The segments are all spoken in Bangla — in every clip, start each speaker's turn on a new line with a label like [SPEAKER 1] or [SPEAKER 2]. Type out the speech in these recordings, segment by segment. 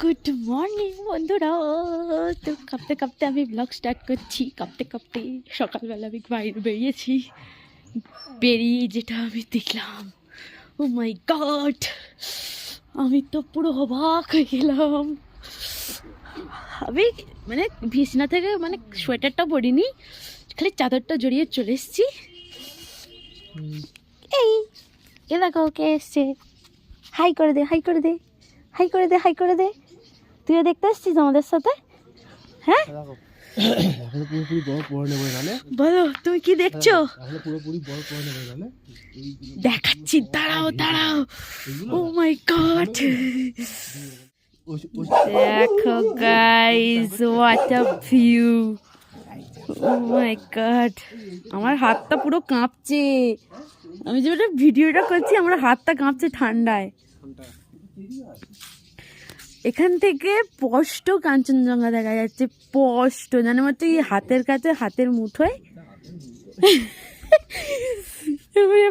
[SPEAKER 1] গুড মর্নিং বন্ধুরা। তো কাঁপতে কাঁপতে আমি ব্লগ স্টার্ট করছি। কাঁপতে কাঁপতে সকালবেলা আমি বাইরে বেরিয়েছি বেরিয়ে যেটা আমি দেখলাম। ও মাই গড আমি তো পুরো অবাক হয়ে গেলাম। আমি মানে বিছনা থেকে মানে সোয়েটারটা পরিনি, খালি চাদরটা জড়িয়ে চলে এসেছি। এই, এ দেখো কে এসছে। হাই করে দে হাই করে দে। হাই করে দে, হাই করে দে। তুইও দেখতে আসছিস আমাদের সাথে? হ্যাঁ? বলো, তুমি কি দেখছ? দেখাচ্ছি, দাঁড়াও ও মাই
[SPEAKER 2] ওই-
[SPEAKER 1] দেখো guys a view oh my আমার হাতটা পুরো কাঁপছে। আমি যেটা ভিডিওটা করছি, আমার হাতটা কাঁপছে ঠান্ডায়। এখান থেকে স্পষ্ট কাঞ্চনজঙ্ঘা দেখা যাচ্ছে, স্পষ্ট। জানো মতো এই হাতের কাছে, হাতের মুঠোয়?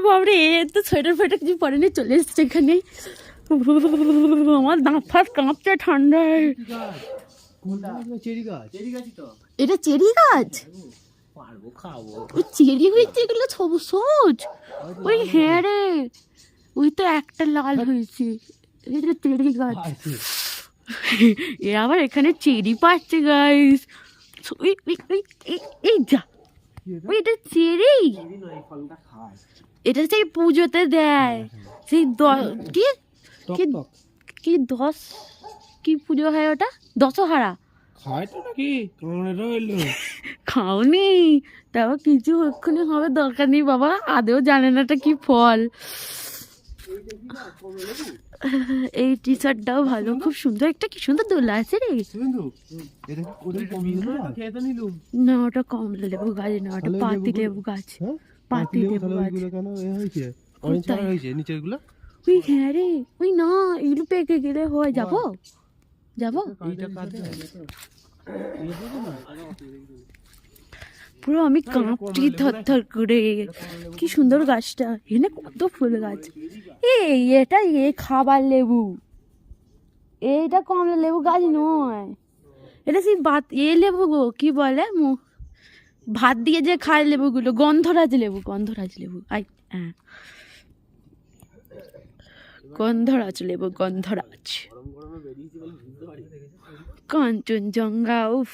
[SPEAKER 1] বাবরে তো সোয়েটার কিছু চলে এসছে এখানে। দাঁত ফাত কাঁপছে এটা চেরি গাছ? চেরি সবুজ ওই হ্যাঁ রে, ওই তো একটা লাল হয়েছে। এ আবার এখানে চেরি পাচ্ছে গাইস এই- যা
[SPEAKER 2] এটা?
[SPEAKER 1] চেরি এটা সেই পুজোতে দেয় সেই কি কি- কি দশ কি পুজো হয় ওটা দশহারা খাওনি তাও কিছু এক্ষুনি হবে দরকার নেই বাবা আদেও জানে না এটা কি ফল এই টি শার্টটাও ভালো খুব সুন্দর। একটা কি সুন্দর দোলা আছে রে।
[SPEAKER 2] না
[SPEAKER 1] ওটা কমলা লেবু গাছ না ওটা পাতি লেবু গাছ।
[SPEAKER 2] হ্যাঁ?
[SPEAKER 1] পাতি লেবু গাছ। ওই হ্যাঁ রে ওই না এগুলো পেকে গেলে হয়। যাব? যাব?
[SPEAKER 2] এইটা কাটে
[SPEAKER 1] পুরো আমি কাঁপটি ধর ধর করে কি সুন্দর গাছটা। এনে কত ফুল গাছ। এই এটা এ খাবার লেবু। এইটা কমলা লেবু গাছ নয়। এটা সেই ভাত এ লেবু গো কি বলে? মু- ভাত দিয়ে যে খায় লেবুগুলো গন্ধরাজ লেবু গন্ধরাজ লেবু। আই হ্যাঁ। গন্ধরাজ লেবু, গন্ধরাজ। কাঞ্চনজঙ্ঘা, উফ।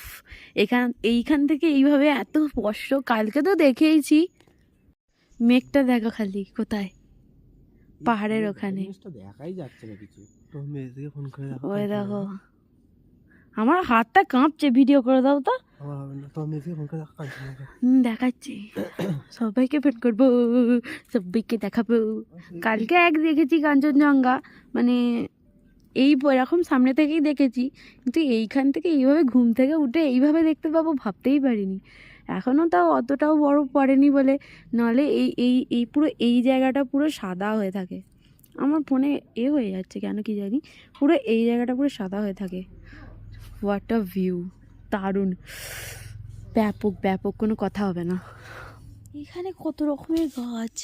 [SPEAKER 1] এখান, এইখান থেকে এইভাবে এত স্পষ্ট, কালকে তো দেখেইছি। মেঘটা দেখো খালি, কোথায়? পাহাড়ের ওখানে।
[SPEAKER 2] দেখাই
[SPEAKER 1] ওই দেখো। আমার হাতটা কাঁপছে, ভিডিও করে দাও তো। দেখাচ্ছি। সবাইকে ফোন করব, সবাইকে দেখাবো। কালকে এক দেখেছি কাঞ্চনজঙ্ঘা মানে এই এরকম সামনে থেকেই দেখেছি, কিন্তু এইখান থেকে এইভাবে ঘুম থেকে উঠে এইভাবে দেখতে পাবো ভাবতেই পারিনি। এখনও তাও অতটাও বড় পড়েনি বলে, নাহলে এই এই এই পুরো, এই জায়গাটা পুরো সাদা হয়ে থাকে। আমার ফোনে এ হয়ে যাচ্ছে কেন কি জানি, পুরো এই জায়গাটা পুরো সাদা হয়ে থাকে। হোয়াট আ ভিউ দারুণ। ব্যাপক ব্যাপক, কোনো কথা হবে না। এখানে কত রকমের গাছ।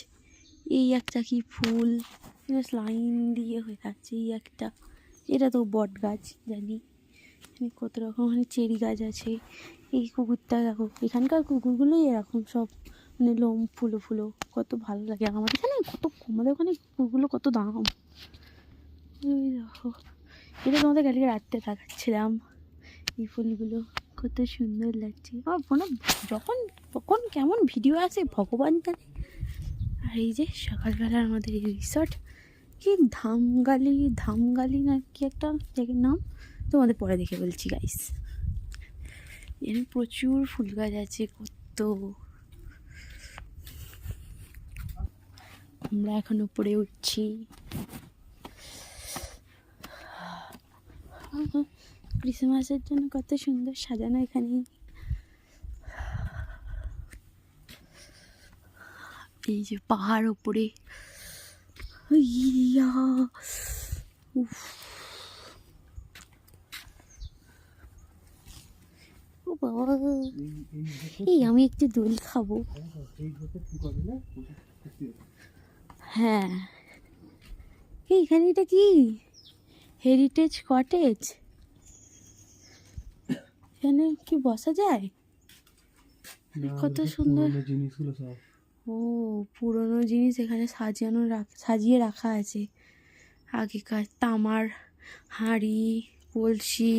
[SPEAKER 1] এই একটা কি ফুল? লাইন দিয়ে হয়ে থাকছে এই একটা। এটা তো বট গাছ, জানি। এখানে কত রকম মানে চেরি গাছ আছে। এই কুকুরটা দেখো, এখানকার কুকুরগুলোই এরকম সব। মানে লোম, ফুলো ফুলো। কত ভালো লাগে। আমাদের এখানে কত, আমাদের ওখানে কুকুরগুলো কত দাম। দেখো, এটা তোমাদের কালকে রাত্রে দেখাচ্ছিলাম। এই ফুলগুলো কত সুন্দর লাগছে। আমার ফোনে যখন, কখন কেমন ভিডিও আসে ভগবান জানে। আর এই যে সকালবেলা আমাদের এই রিসর্ট কি ধামগালি ধামগালি না কি একটা জায়গার নাম? তোমাদের পরে দেখে বলছি গাইস এখানে প্রচুর ফুল গাছ আছে, কত। আমরা এখন উপরে উঠছি। ক্রিসমাসের জন্য কত সুন্দর সাজানো এখানে। এই যে পাহাড় ওপরে। এই আমি একটু দোল খাব। হ্যাঁ। এখানে এটা কি? হেরিটেজ কটেজ এখানে কি বসা যায়? কত সুন্দর।
[SPEAKER 2] জিনিসগুলো সব।
[SPEAKER 1] ও পুরনো জিনিস এখানে সাজানো সাজিয়ে রাখা আছে। আগেকার তামার হাঁড়ি কলসি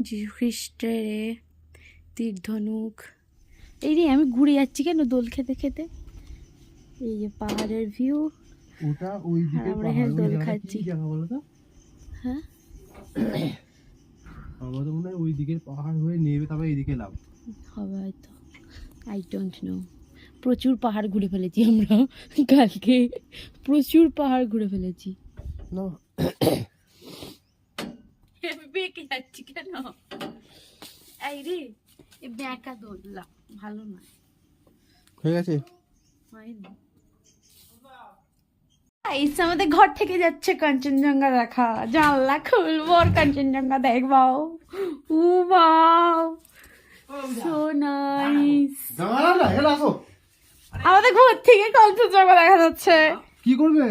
[SPEAKER 1] যীশু খ্রিস্টের তীরধনুক এই রে আমি ঘুরে যাচ্ছি কেন দোল খেতে খেতে? এই যে পাহাড়ের ভিউ।
[SPEAKER 2] ওটা ওই দিকে
[SPEAKER 1] আমরা এখানে
[SPEAKER 2] পাহাড়,
[SPEAKER 1] দোল খাচ্ছি। হ্যাঁ?
[SPEAKER 2] আমার তো মনে হয় ওই দিকের পাহাড় হয়ে নেবে তারপরে এইদিকে লাভ।
[SPEAKER 1] হবে হয়তো। আই ডোন্ট নো প্রচুর পাহাড় ঘুরে ফেলেছি আমরা কালকে। প্রচুর পাহাড় ঘুরে ফেলেছি।
[SPEAKER 2] না
[SPEAKER 1] বেঁকে যাচ্ছি কেন? এই রে এ ব্যাঁকা দোল্লা ভালো নয়।
[SPEAKER 2] হয়ে গেছে?
[SPEAKER 1] হয়নি। ইচ্ছে আমাদের ঘর থেকে যাচ্ছে কাঞ্চনজঙ্ঘা দেখা। জানলা খুলবো আর কাঞ্চনজঙ্ঘা দেখব ও বাও সো নাইস আমাদের ঘর থেকে কাঞ্চনজঙ্ঘা দেখা যাচ্ছে।
[SPEAKER 2] কি করবে?